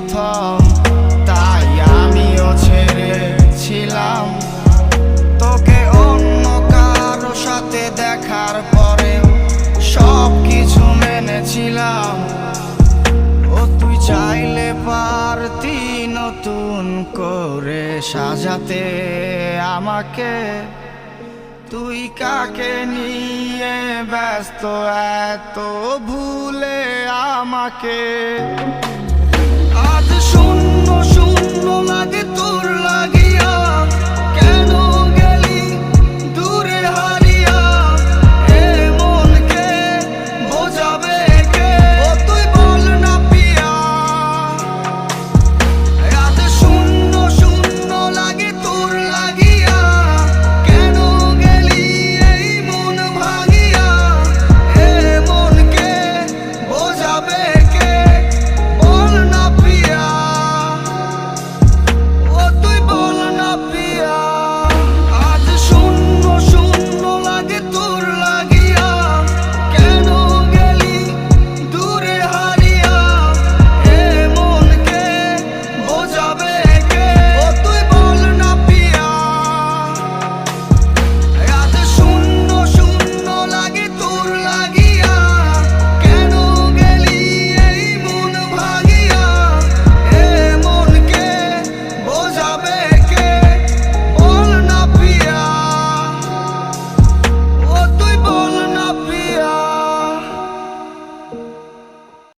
প্রথম তাই আমিও ছেড়েছিলাম। তোকে অন্য কারও সাথে দেখার পরে সব কিছু মেনেছিলাম। ও তুই চাইলে পারতি নতুন করে সাজাতে আমাকে। তুই কাকে নিয়ে ব্যস্ত এত ভুলে আমাকে? like